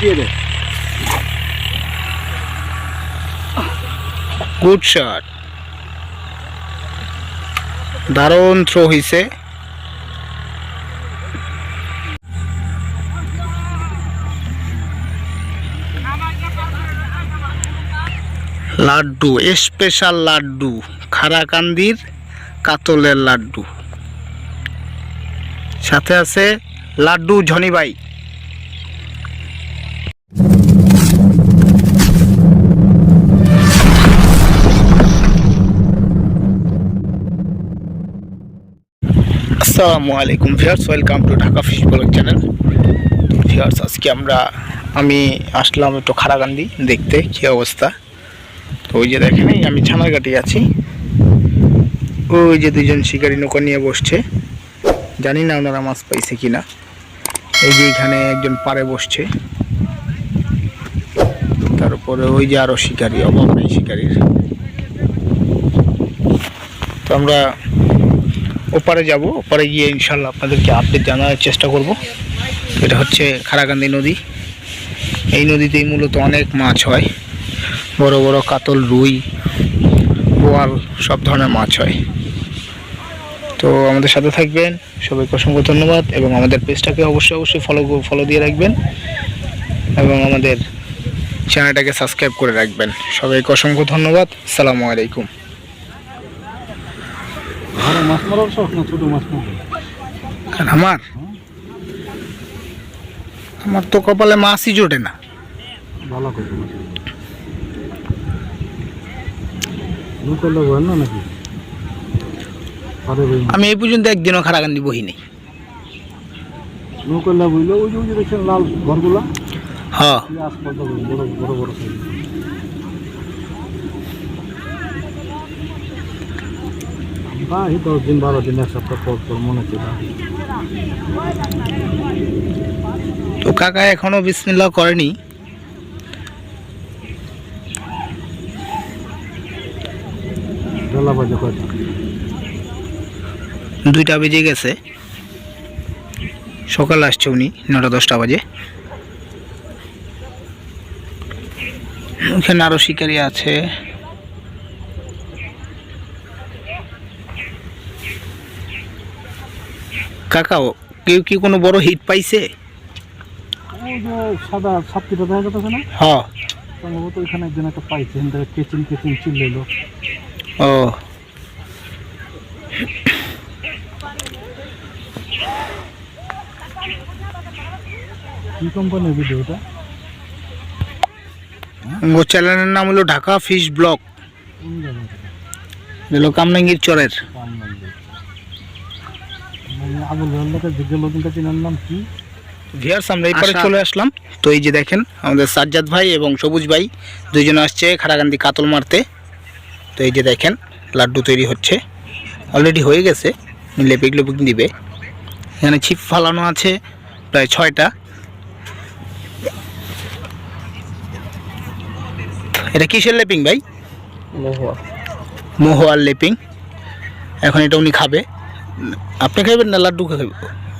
দিয়ে দে good shot দারুণ থ্রো হইছে। লাড্ডু স্পেশাল লাড্ডু, খারাকান্দির কাতলের লাড্ডু। সাথে আছে লাড্ডু ঝনিবাই আসসালামু আলাইকুম viewers, welcome to Dhaka fish blog channel. Viewers, আজকে আমরা, আমি আসলাম একটু খারাকান্দি দেখতে, কী অবস্থা? তো ওই যে দেখেন আমি ছানারঘাটি আছি। ওই যে দুজন শিকারি নৌকা নিয়ে বসছে। জানি না ওনারা মাছ পাইছে কি না এই যে এখানে একজন পাড়ে বসছে। তারপরে ওই যে আরও শিকারি অভাব নেই শিকারির। তো আমরা ওপারে যাব, ওপারে গিয়ে ইনশাল্লাহ আপনাদেরকে আপডেট জানার চেষ্টা করব। এটা হচ্ছে খারাকান্দি নদী। এই নদীতেই মূলত অনেক মাছ হয়। বড় বড় কাতল, রুই, বোয়াল, সব ধরনের মাছ হয়। তো আমাদের সাথে থাকবেন, সবাইকে অসংখ্য ধন্যবাদ এবং আমাদের পেজটাকে অবশ্যই অবশ্যই ফলো ফলো দিয়ে রাখবেন এবং আমাদের চ্যানেলটাকে সাবস্ক্রাইব করে রাখবেন। সবাইকে অসংখ্য ধন্যবাদ। সালামু আলাইকুম। মাছ মারার শখ না ছোট মাছ আমার? আমার তো কপালে মাছই জোটে না। ভালো করে না নাকি? আমি এই পর্যন্ত একদিনও খারাকান্দি বহি নেই নৌকা লাগবে ওই যে দেখছেন লাল ঘরগুলা? হ্যাঁ। বড় বা এই দশ দিন বারো দিন এক সপ্তাহ পর পর মনে না। তো কাকা এখনও বিসমিল্লা করেনি? দুইটা বেজে গেছে। সকাল আসছে উনি নটা দশটা বাজে। ওখানে আরও শিকারি আছে। কাকাও কেউ কি কোনো বড় হিট পাইছে? সাদা সাতটিটা দেখা যাচ্ছে না? হ্যাঁ। সম্ভবত ওইখানে একদিন একটা পাইছে কেচিং কেচিং চিল্লাইলো। ও। কি কোম্পানির ভিডিওটা ও চ্যানেলের নাম হলো ঢাকা ফিশ ব্লক কামনাঙ্গির চরের। আবুল নাম কি? ভিয়ার্স আমরা এপারে চলে আসলাম। তো এই যে দেখেন আমাদের সাজ্জাদ ভাই এবং সবুজ ভাই দুইজন আসছে খারাকান্দি কাতল মারতে। তো এই যে দেখেন লাড্ডু তৈরি হচ্ছে। অলরেডি হয়ে গেছে লেপিক লেপিক দিবে। এখানে ছিপ ফালানো আছে প্রায় ছয়টা। এটা কিসের লেপিং ভাই? মোহোয়ার লেপিং। এখন এটা উনি খাবে। আপনি খাবেন না লাড্ডু খাবে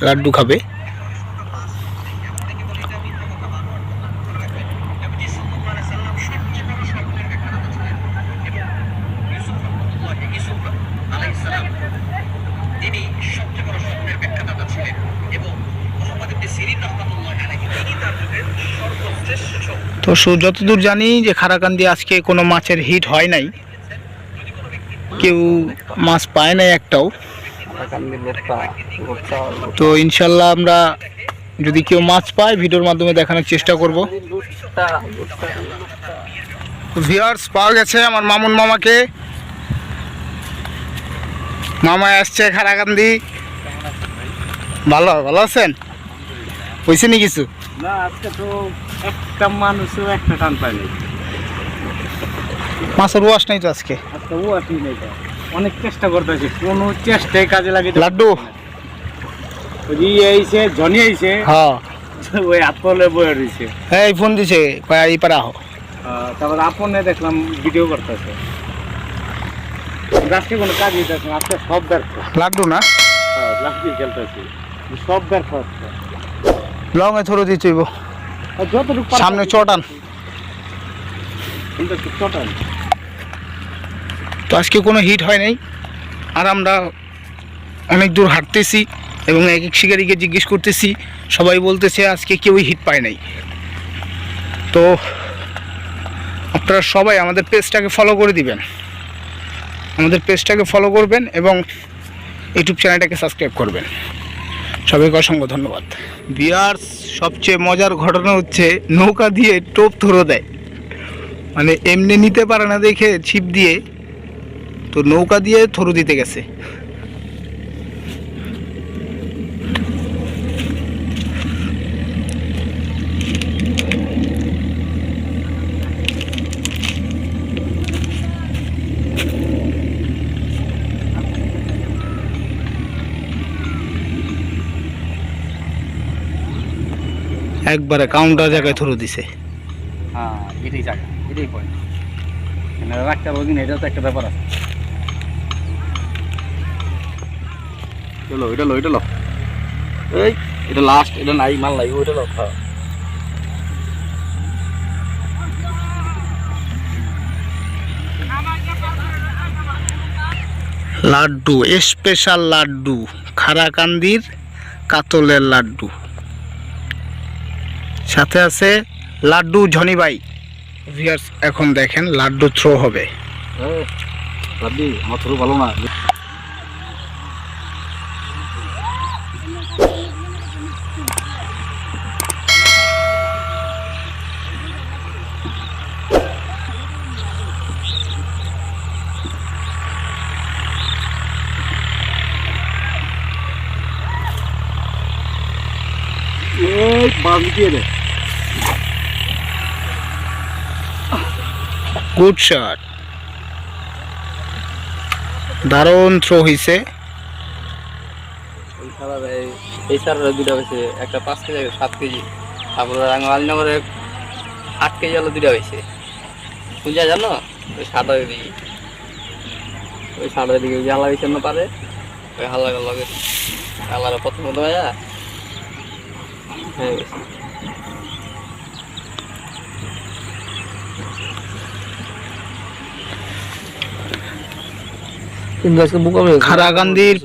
লাড্ডু খাবে? তো যতদূর জানি যে খারাকান্দি আজকে কোনো মাছের হিট হয় নাই। কেউ মাছ পায় নাই একটাও। তো ইনশাল্লাহ আমরা যদি কেউ মাছ পায় ভিডিওর মাধ্যমে দেখানোর চেষ্টা করব। ভিউয়ার্স পাওয়া গেছে আমার মামুন মামাকে। মামা আসছে খারাকান্দি ভালো ভালো আছেন? হয়েছে নি কিছু? না আজকে তো একটা মানুষও একটা টান পায়নি। মাছের ওয়াশ নাই তো আজকে? আজকে ও আসি নাই তো। অনেক চেষ্টা করতেছি। কোনো চেষ্টাই কাজে লাগে লাড্ডু? ওই আইছে জনি আইছে। হ্যাঁ। ওই আপলে বয়ে রয়েছে এই ফোন দিছে এই পারে আহো তারপর আপনে দেখলাম ভিডিও করতেছে। আজকে কোনো কাজ হইতেছে না, আজকে সব ব্যর্থ। লাড্ডু না? লাস্টে খেলতেছি। সব ব্যর্থ হচ্ছে লং এ থরো দিতে হইব। যতটুকু সামনে চটান কিন্তু চটান তো আজকে কোনো হিট হয় নাই। আর আমরা অনেক দূর হাঁটতেছি এবং এক এক শিকারিকে জিজ্ঞেস করতেছি, সবাই বলতেছে আজকে কেউই হিট পায় নাই। তো আপনারা সবাই আমাদের পেজটাকে ফলো করে দিবেন। আমাদের পেজটাকে ফলো করবেন এবং ইউটিউব চ্যানেলটাকে সাবস্ক্রাইব করবেন। সবাইকে অসংখ্য ধন্যবাদ। বিয়ার্স, সবচেয়ে মজার ঘটনা হচ্ছে নৌকা দিয়ে টোপ ধরো দেয়। মানে এমনি নিতে পারে না দেখে ছিপ দিয়ে তো নৌকা দিয়ে থরু দিতে গেছে। একবারে কাউন্টার জায়গায় থরু দিছে। হ্যাঁ এটাই জায়গা, এটাই পয়েন্ট রাখতে পারব কিনা এটা তো একটা ব্যাপার আছে। চলো এটা লো এটা লো। এই এটা লাস্ট এটা নাই মাল নাই ওইটা লো হ্যাঁ লাড্ডু স্পেশাল লাড্ডু খারাকান্দির কাতলের লাড্ডু। সাথে আছে লাড্ডু ঝনিবাই ভিয়ার্স এখন দেখেন লাড্ডু থ্রো হবে। আমার থরু ভালো না এই বাস দিয়ে দে। গুড শট দারুণ থ্রো হয়েছে এই সারের দুটা হয়েছে একটা পাঁচ কেজি সাত কেজি। তারপরে আলিনগরে আট কেজি হলো দুটা হয়েছে পূজা জানো ওই সাদা দিকে। ওই সাদা দিকে জ্বালা হয়েছে না পারে। ওই হাল্লা লগে হাল্লারা প্রথম প্রথম হয়ে গেছে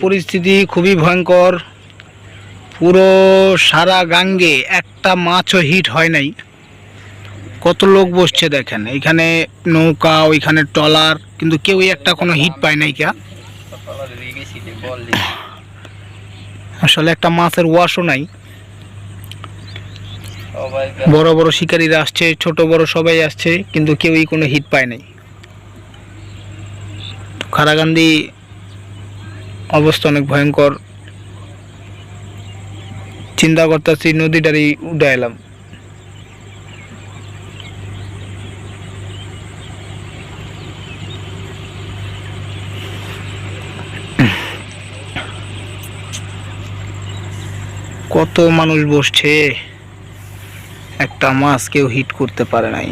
পরিস্থিতি খুবই ভয়ঙ্কর। পুরো সারা গাঙ্গে একটা মাছও হিট হয় নাই। কত লোক বসছে দেখেন এখানে নৌকা, ওইখানে ট্রলার, কিন্তু কেউই একটা কোনো হিট পায় নাই কা? আসলে একটা মাছের ওয়াশও নাই। বড় বড় শিকারীরা আসছে, ছোট বড় সবাই আসছে, কিন্তু কেউই কোনো হিট পায় নাই। তো খারাকান্দি অবস্থা অনেক ভয়ঙ্কর। চিন্তা করতেছি নদীটারই উঠে এলাম। কত মানুষ বসছে? একটা মাছ কেউ হিট করতে পারে নাই।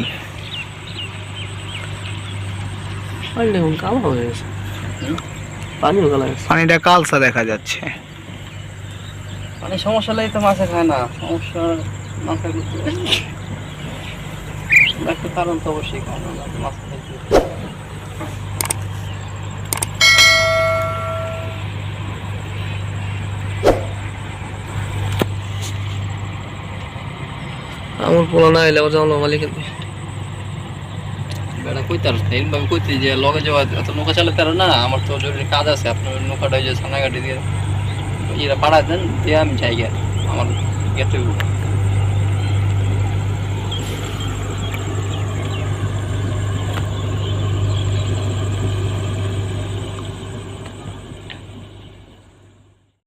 পানি পানিটা কালসা দেখা যাচ্ছে। মানে সমস্যা লাগে তো মাছে খায় না সমস্যা মাথা কারণ তো অবশ্যই খায় না মাছ। পোলা না এলে ওর জানলো মালিক বেড়া কইতে আর এরকম ভাবে কইতে যে লগে যাওয়া, এত নৌকা চালাতে পারো না, আমার তো জরুরি কাজ আছে আপনার নৌকাটা ওই যে সামনাঘাটে দিয়ে ইরা পাড়া দেন, দিয়ে আমি যাই গিয়া, আমার গেতে